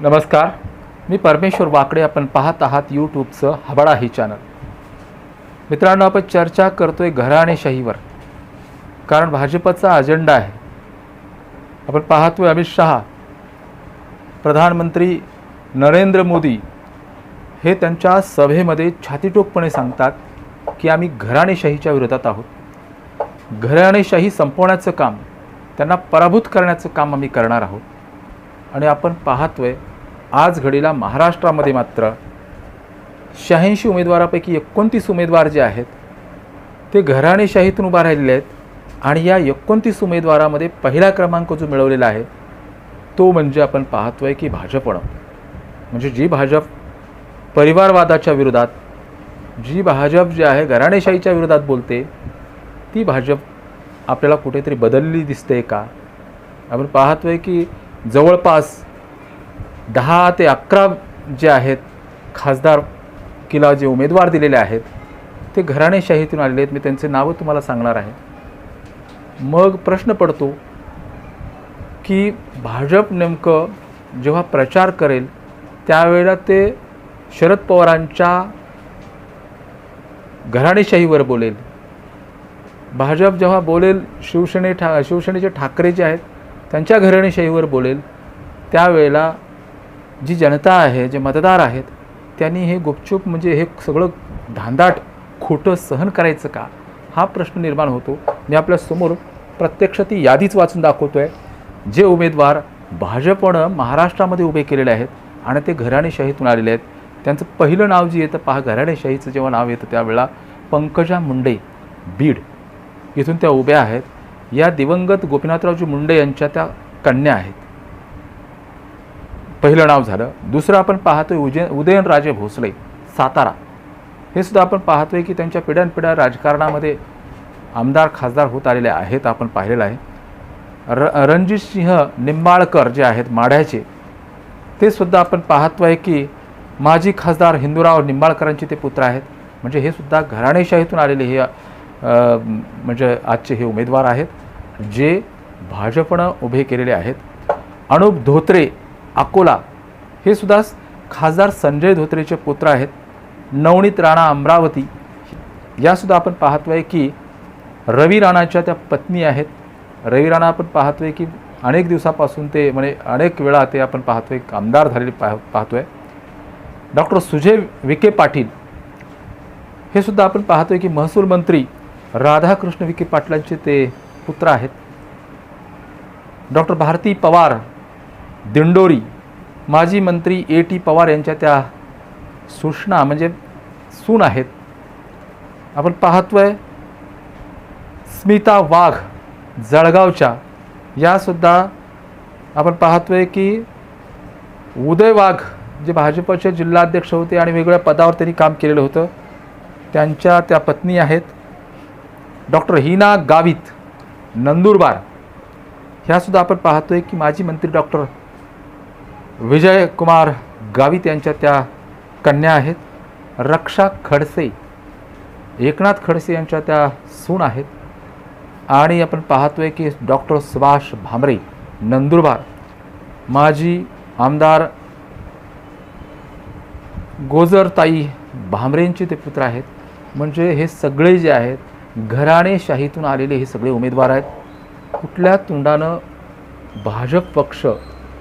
नमस्कार. मी परमेश्वर वाकडे आपण पाहत आहात यूट्यूबचं हबडा ही चॅनल. मित्रांनो आपण चर्चा करतोय घराणेशाहीवर कारण भाजपचा अजेंडा आहे. आपण पाहतोय अमित शहा प्रधानमंत्री नरेंद्र मोदी हे त्यांच्या सभेमध्ये छातीटोकपणे सांगतात की आम्ही घराणेशाहीच्या विरोधात आहोत. घराणेशाही संपवण्याचं काम त्यांना पराभूत करण्याचं काम आम्ही करणार आहोत. आणि आपण पाहतोय आज घडीला महाराष्ट्रामध्ये मात्र शहाऐंशी उमेदवारापैकी एकोणतीस उमेदवार जे आहेत ते घराणेशाहीतून उभा राहिलेले आहेत आणि या एकोणतीस उमेदवारामध्ये पहिला क्रमांक जो मिळवलेला आहे तो म्हणजे आपण पाहतो आहे की भाजपनं म्हणजे जी भाजप परिवारवादाच्या विरोधात जी भाजप जी आहे घराणेशाहीच्या विरोधात बोलते ती भाजप आपल्याला कुठेतरी बदलली दिसते का? आपण पाहतो आहे की जवळपास दहा ते अकरा जे आहेत खासदार किला जे उमेदवार दिलेले आहेत ते घराणेशाहीतून आलेले आहेत. मी त्यांचे नावं तुम्हाला सांगणार आहे. मग प्रश्न पडतो की भाजप नेमकं जेव्हा प्रचार करेल त्यावेळेला ते शरद पवारांच्या घराणेशाहीवर बोलेल. भाजप जेव्हा बोलेल शिवसेने ठा शिवसेनेचे ठाकरे जे आहेत त्यांच्या घराणेशाहीवर बोलेल. त्यावेळेला जी जनता आहे जे मतदार आहेत त्यांनी हे गुपचूप म्हणजे हे सगळं धांदाट खोटं सहन करायचं का? हा प्रश्न निर्माण होतो. मी आपल्यासमोर प्रत्यक्ष ती यादीच वाचून दाखवतो आहे जे उमेदवार भाजपनं महाराष्ट्रामध्ये उभे केलेले आहेत आणि ते घराणेशाहीतून आलेले आहेत. त्यांचं पहिलं नाव जे येतं पहा घराणेशाहीचं जेव्हा नाव येतं त्यावेळेला पंकजा मुंडे बीड. इथून त्या उभ्या आहेत. या दिवंगत गोपीनाथरावजी मुंडे यांच्या त्या कन्या आहेत. पहिलं नाव झालं. दुसरं आपण पाहतोय उजय उदयनराजे भोसले सातारा. हे सुद्धा आपण पाहतोय की त्यांच्या पिढ्यानपिढ्या राजकारणामध्ये आमदार खासदार होत आलेले आहेत आपण पाहिलेलं आहे. र रणजित सिंह निंबाळकर जे आहेत माढ्याचे ते सुद्धा आपण पाहतो आहे की माजी खासदार हिंदूराव निंबाळकरांचे ते पुत्र आहेत. म्हणजे हे सुद्धा घराणेशाहीतून आलेले हे म्हणजे आजचे हे उमेदवार आहेत जे भाजपनं उभे केलेले आहेत. अनुप धोत्रे अकोला हे सुद्धा खासदार संजय धोत्रेचे पुत्र आहेत. नवनीत राणा अमरावती यासुद्धा आपण पाहतो आहे की रवी राणाच्या त्या पत्नी आहेत. रवी राणा आपण आहे की अनेक दिवसापासून ते म्हणजे अनेक वेळा ते आपण पाहतो आहे आमदार झालेले पाह पाहतो आहे डॉक्टर सुजय विखे पाटील हे सुद्धा आपण पाहतो आहे की महसूल मंत्री राधाकृष्ण विखे पाटलांचे ते पुत्र आहेत. डॉक्टर भारती पवार दिंडोरी माजी मंत्री ए टी पवार यांच्या त्या सूचना म्हणजे सून आहेत. आपण पाहतोय स्मिता वाघ जळगावच्या यासुद्धा आपण पाहतोय की उदय वाघ जे भाजपचे जिल्हाध्यक्ष होते आणि वेगवेगळ्या पदावर त्यांनी काम केलेलं होतं त्यांच्या त्या पत्नी आहेत. डॉक्टर हिना गावित नंदुरबार. ह्यासुद्धा आपण पाहतोय की माजी मंत्री डॉक्टर विजय कुमार गावित यांच्या त्या कन्या आहेत. रक्षा खडसे एकनाथ खडसे यांच्या त्या सून आहेत. आणि आपण पाहतोय की डॉक्टर सुभाष भामरे नंदुरबार. माजी आमदार गोजरताई भामरेंचे ते पुत्र आहेत. म्हणजे हे सगळे जे आहेत घराणेशाहीतून आलेले हे सगळे उमेदवार आहेत. कुठल्या तोंडानं भाजप पक्ष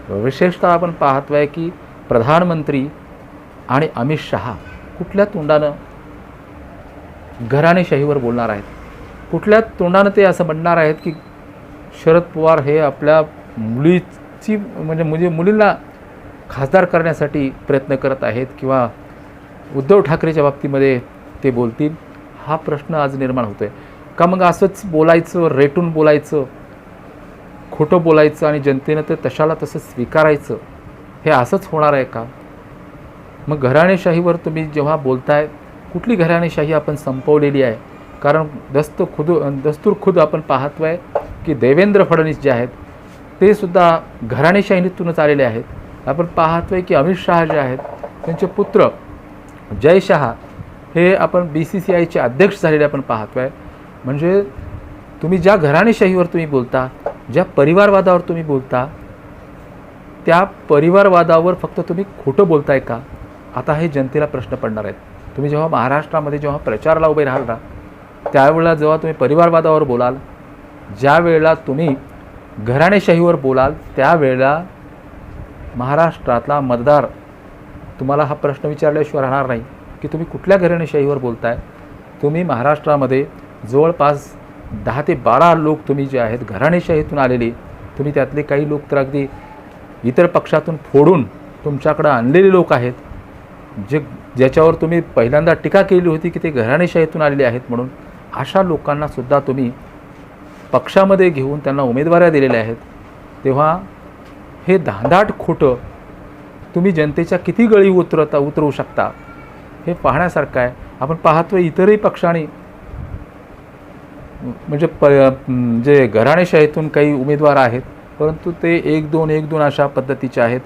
विशेषतः आपण पाहतो आहे की प्रधानमंत्री आणि अमित शहा कुठल्या तोंडानं घराणेशाहीवर बोलणार आहेत? कुठल्या तोंडानं ते असं म्हणणार आहेत की शरद पवार हे आपल्या मुलीची म्हणजे म्हणजे मुलींना खासदार करण्यासाठी प्रयत्न करत आहेत किंवा उद्धव ठाकरेच्या बाबतीमध्ये ते बोलतील? हा प्रश्न आज निर्माण होतो आहे का मग असंच बोलायचं रेटून बोलायचं खोटं बोलायचं आणि जनतेनं ते तशाला तसं स्वीकारायचं हे असंच होणार आहे का? मग घराणेशाहीवर तुम्ही जेव्हा बोलताय कुठली घराणेशाही आपण संपवलेली आहे? कारण दस्त खुद दस्तूर खुद आपण पाहतो आहे की देवेंद्र फडणवीस जे आहेत ते सुद्धा घराणेशाहीतूनच आलेले आहेत. आपण पाहतोय की अमित शहा जे आहेत त्यांचे पुत्र जय शहा हे आपण बी सी सी आयचे अध्यक्ष झालेले आपण पाहतो आहे म्हणजे तुम्ही ज्या घराणेशाहीवर तुम्ही बोलता ज्या परिवारवादावर तुम्ही बोलता त्या परिवारवादावर फक्त तुम्ही खोटं बोलताय का? आता हे जनतेला प्रश्न पडणार आहेत. तुम्ही जेव्हा महाराष्ट्रामध्ये जेव्हा प्रचाराला उभे राहाल ना त्यावेळेला जेव्हा तुम्ही परिवारवादावर बोलाल ज्या वेळेला तुम्ही घराणेशाहीवर बोलाल त्यावेळेला महाराष्ट्रातला मतदार तुम्हाला हा प्रश्न विचारल्याशिवाय राहणार नाही. की तुम्ही कुठल्या घराणेशाहीवर बोलताय? तुम्ही महाराष्ट्रामध्ये जवळपास दहा ते बारा लोक तुम्ही जे आहेत घराणेशाहीतून आलेले. तुम्ही त्यातले काही लोक तर अगदी इतर पक्षातून फोडून तुमच्याकडं आणलेले लोक आहेत. जे ज्याच्यावर तुम्ही पहिल्यांदा टीका केली होती की ते घराणेशाहीतून आलेले आहेत म्हणून अशा लोकांनासुद्धा तुम्ही पक्षामध्ये घेऊन त्यांना उमेदवाऱ्या दिलेल्या आहेत. तेव्हा हे धांदाट खोटं तुम्ही जनतेच्या किती गळी उतरता उतरवू शकता? हे पाहण्यासारखं आहे. आपण पाहतो इतरही पक्षांनी. म्हणजे प जे घराणेशाहीतून काही उमेदवार आहेत परंतु ते एक दोन एक दोन अशा पद्धतीचे आहेत.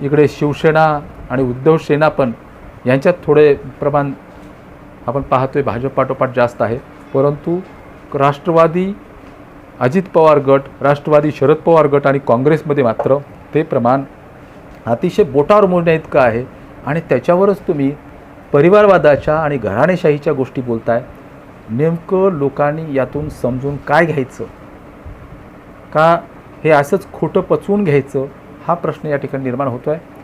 इकडे शिवसेना आणि उद्धव सेना पण यांच्यात थोडे प्रमाण आपण पाहतोय भाजप पाठोपाठ जास्त आहे. परंतु राष्ट्रवादी अजित पवार गट राष्ट्रवादी शरद पवार गट आणि काँग्रेसमध्ये मात्र ते प्रमाण अतिशय बोटावर मोडण्याइतकं आहे. आणि त्याच्यावरच तुम्ही परिवारवादाच्या आणि घराणेशाहीच्या गोष्टी बोलताय नेमकं लोकांनी यातून समजून काय घ्यायचं? का हे असंच खोटं पचवून घ्यायचं? हा प्रश्न या ठिकाणी निर्माण होतो आहे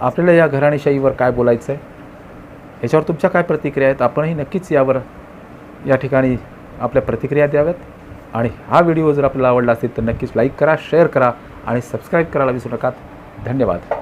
आपल्याला या घराणेशाहीवर काय बोलायचं आहे याच्यावर तुमच्या काय प्रतिक्रिया आहेत? आपणही नक्कीच यावर या ठिकाणी आपल्या प्रतिक्रिया द्याव्यात. आणि हा व्हिडिओ जर आपल्याला आवडला असेल तर नक्कीच लाईक करा शेअर करा आणि सबस्क्राईब करायला विसरू नका धन्यवाद.